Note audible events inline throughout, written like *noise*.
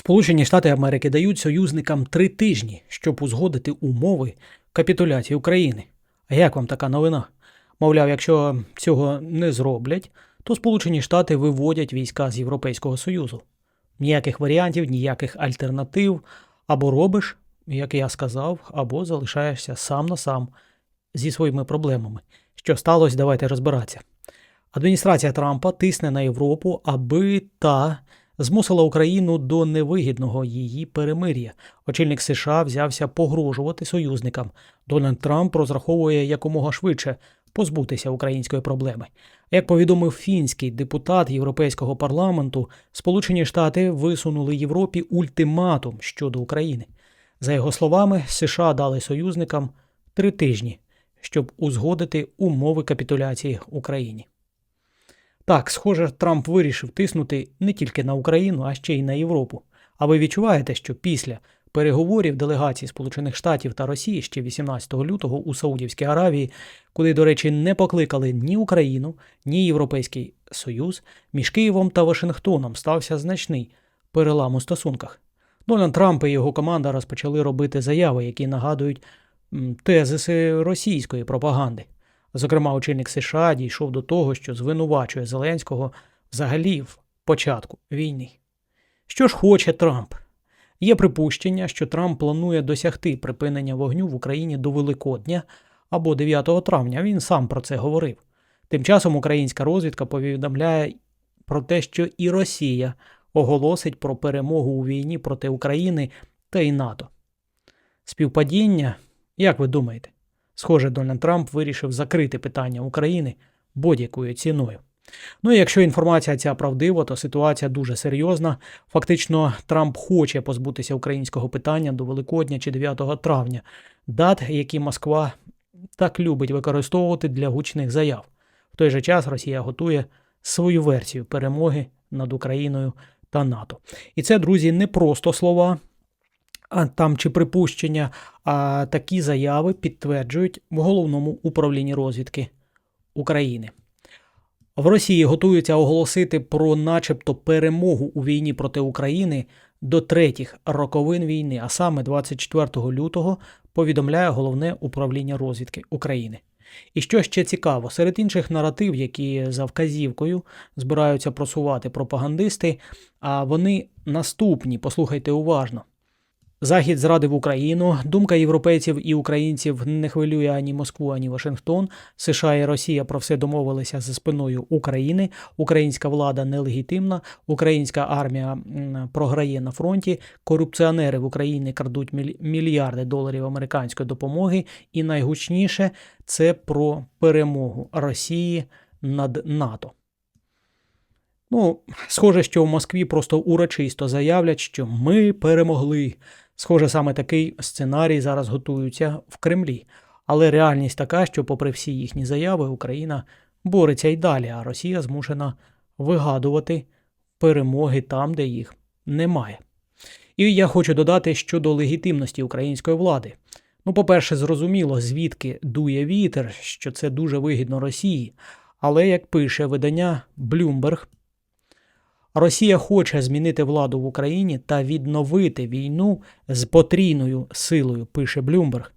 Сполучені Штати Америки дають союзникам три тижні, щоб узгодити умови капітуляції України. А як вам така новина? Мовляв, якщо цього не зроблять, то Сполучені Штати виводять війська з Європейського Союзу. Ніяких варіантів, ніяких альтернатив. Або робиш, як я сказав, або залишаєшся сам на сам зі своїми проблемами. Що сталося, давайте розбиратися. Адміністрація Трампа тисне на Європу, аби та змусила Україну до невигідного її перемир'я. Очільник США взявся погрожувати союзникам. Дональд Трамп розраховує якомога швидше позбутися української проблеми. Як повідомив фінський депутат Європейського парламенту, Сполучені Штати висунули Європі ультиматум щодо України. За його словами, США дали союзникам три тижні, щоб узгодити умови капітуляції Україні. Так, схоже, Трамп вирішив тиснути не тільки на Україну, а ще й на Європу. А ви відчуваєте, що після переговорів делегацій Сполучених Штатів та Росії ще 18 лютого у Саудівській Аравії, куди, до речі, не покликали ні Україну, ні Європейський Союз, між Києвом та Вашингтоном стався значний перелам у стосунках. Дональд Трамп і його команда розпочали робити заяви, які нагадують тезиси російської пропаганди. Зокрема, очільник США дійшов до того, що звинувачує Зеленського взагалі в початку війни. Що ж хоче Трамп? Є припущення, що Трамп планує досягти припинення вогню в Україні до Великодня або 9 травня. Він сам про це говорив. Тим часом українська розвідка повідомляє про те, що і Росія оголосить про перемогу у війні проти України та й НАТО. Співпадіння, як ви думаєте? Схоже, Дональд Трамп вирішив закрити питання України будь-якою ціною. Ну і якщо інформація ця правдива, то ситуація дуже серйозна. Фактично, Трамп хоче позбутися українського питання до Великодня чи 9 травня, дат, які Москва так любить використовувати для гучних заяв. В той же час Росія готує свою версію перемоги над Україною та НАТО. І це, друзі, не просто слова, там чи припущення, а такі заяви підтверджують в головному управлінні розвідки України. В Росії готуються оголосити про начебто перемогу у війні проти України до третіх роковин війни, а саме 24 лютого повідомляє головне управління розвідки України. І що ще цікаво, серед інших наратив, які за вказівкою збираються просувати пропагандисти, а вони наступні, послухайте уважно. Захід зрадив Україну. Думка європейців і українців не хвилює ані Москву, ані Вашингтон. США і Росія про все домовилися за спиною України. Українська влада нелегітимна, українська армія програє на фронті. Корупціонери в Україні крадуть мільярди доларів американської допомоги. І найгучніше це про перемогу Росії над НАТО. Ну, схоже, що в Москві просто урочисто заявлять, що ми перемогли. Схоже, саме такий сценарій зараз готується в Кремлі. Але реальність така, що, попри всі їхні заяви, Україна бореться й далі, а Росія змушена вигадувати перемоги там, де їх немає. І я хочу додати щодо легітимності української влади. Ну, по-перше, зрозуміло, звідки дує вітер, що це дуже вигідно Росії. Але як пише видання Bloomberg, Росія хоче змінити владу в Україні та відновити війну з потрійною силою, пише Блюмберг.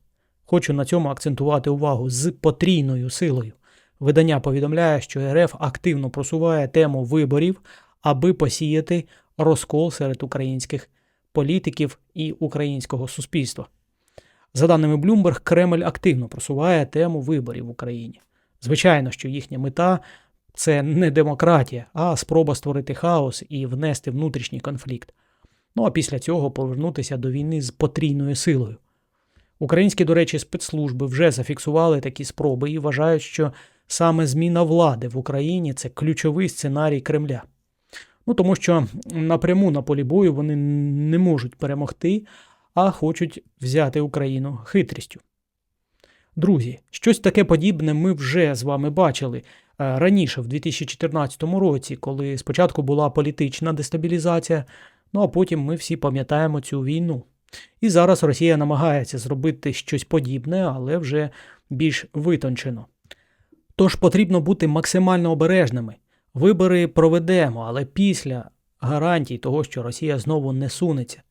Хочу на цьому акцентувати увагу з потрійною силою. Видання повідомляє, що РФ активно просуває тему виборів, аби посіяти розкол серед українських політиків і українського суспільства. За даними Bloomberg, Кремль активно просуває тему виборів в Україні. Звичайно, що їхня мета це не демократія, а спроба створити хаос і внести внутрішній конфлікт. Ну а після цього повернутися до війни з потрійною силою. Українські, до речі, спецслужби вже зафіксували такі спроби і вважають, що саме зміна влади в Україні це ключовий сценарій Кремля. Ну тому що напряму на полі бою вони не можуть перемогти, а хочуть взяти Україну хитрістю. Друзі, щось таке подібне ми вже з вами бачили е, раніше, в 2014 році, коли спочатку була політична дестабілізація, ну а потім ми всі пам'ятаємо цю війну. І зараз Росія намагається зробити щось подібне, але вже більш витончено. Тож потрібно бути максимально обережними. Вибори проведемо, але після гарантій того, що Росія знову не сунеться.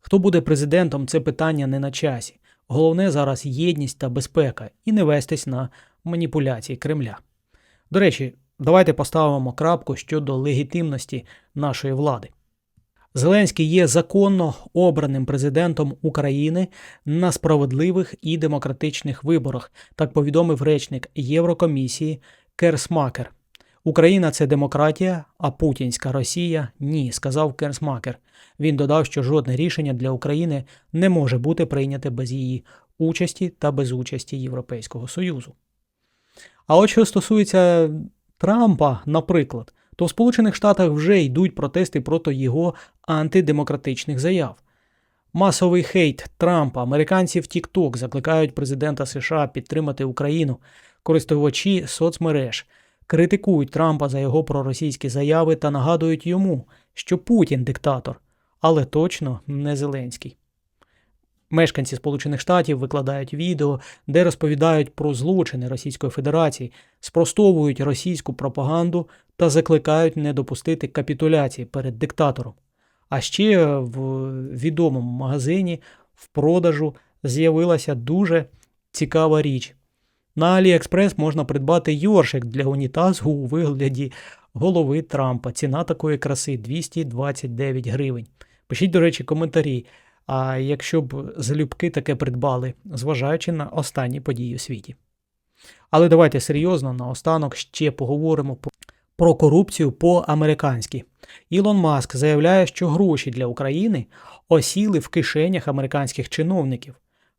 Хто буде президентом, це питання не на часі. Головне зараз єдність та безпека і не вестись на маніпуляції Кремля. До речі, давайте поставимо крапку щодо легітимності нашої влади. Зеленський є законно обраним президентом України на справедливих і демократичних виборах, так повідомив речник Єврокомісії Керсмакер. Україна це демократія, а путінська Росія ні, сказав Керсмакер. Він додав, що жодне рішення для України не може бути прийняте без її участі та без участі Європейського Союзу. А от що стосується Трампа, наприклад, то в Сполучених Штатах вже йдуть протести проти його антидемократичних заяв. Масовий хейт Трампа, американці в TikTok закликають президента США підтримати Україну. Користувачі соцмереж критикують Трампа за його проросійські заяви та нагадують йому, що Путін диктатор, але точно не Зеленський. Мешканці Сполучених Штатів викладають відео, де розповідають про злочини Російської Федерації, спростовують російську пропаганду та закликають не допустити капітуляції перед диктатором. А ще в відомому магазині в продажу з'явилася дуже цікава річ. На Аліекспрес можна придбати йоршик для унітазу у вигляді голови Трампа. Ціна такої краси 229 гривень. Пишіть, до речі, коментарі. А якщо б залюбки таке придбали, зважаючи на останні події у світі. Але давайте серйозно наостанок ще поговоримо про корупцію по-американськи. Ілон Маск заявляє, що гроші для України осіли в кишенях американських чиновників.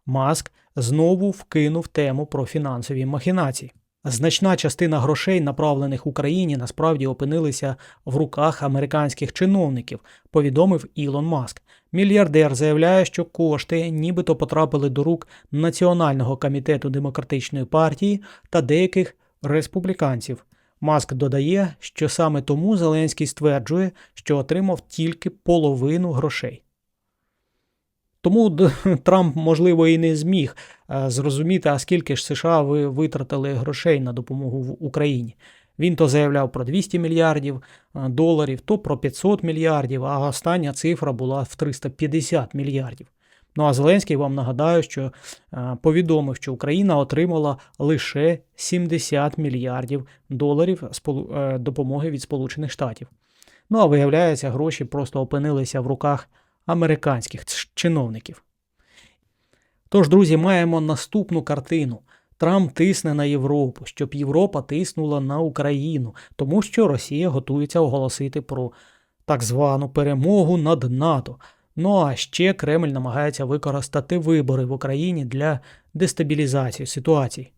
Маск знову вкинув тему про фінансові махінації. Значна частина грошей, направлених Україні, насправді опинилися в руках американських чиновників, повідомив Ілон Маск. Мільярдер заявляє, що кошти нібито потрапили до рук Національного комітету демократичної партії та деяких республіканців. Маск додає, що саме тому Зеленський стверджує, що отримав тільки половину грошей. Тому *laughs* Трамп, можливо, і не зміг е, зрозуміти, а скільки ж США ви витратили грошей на допомогу в Україні. Він то заявляв про 200 мільярдів е, доларів, то про 500 мільярдів, а остання цифра була в 350 мільярдів. Ну а Зеленський вам нагадаю, що е, повідомив, що Україна отримала лише 70 мільярдів доларів допомоги від Сполучених Штатів. Ну а виявляється, гроші просто опинилися в руках американських чиновників. Тож, друзі, маємо наступну картину. Трамп тисне на Європу, щоб Європа тиснула на Україну, тому що Росія готується оголосити про так звану перемогу над НАТО. Ну а ще Кремль намагається використати вибори в Україні для дестабілізації ситуації.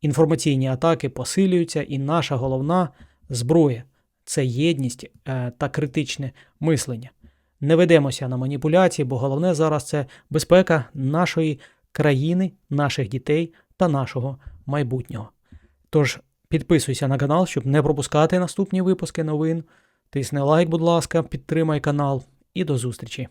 Інформаційні атаки посилюються, і наша головна зброя це єдність е, та критичне мислення. Не ведемося на маніпуляції, бо головне зараз це безпека нашої країни, наших дітей та нашого майбутнього. Тож підписуйся на канал, щоб не пропускати наступні випуски новин. Тисни лайк, будь ласка, підтримай канал і до зустрічі!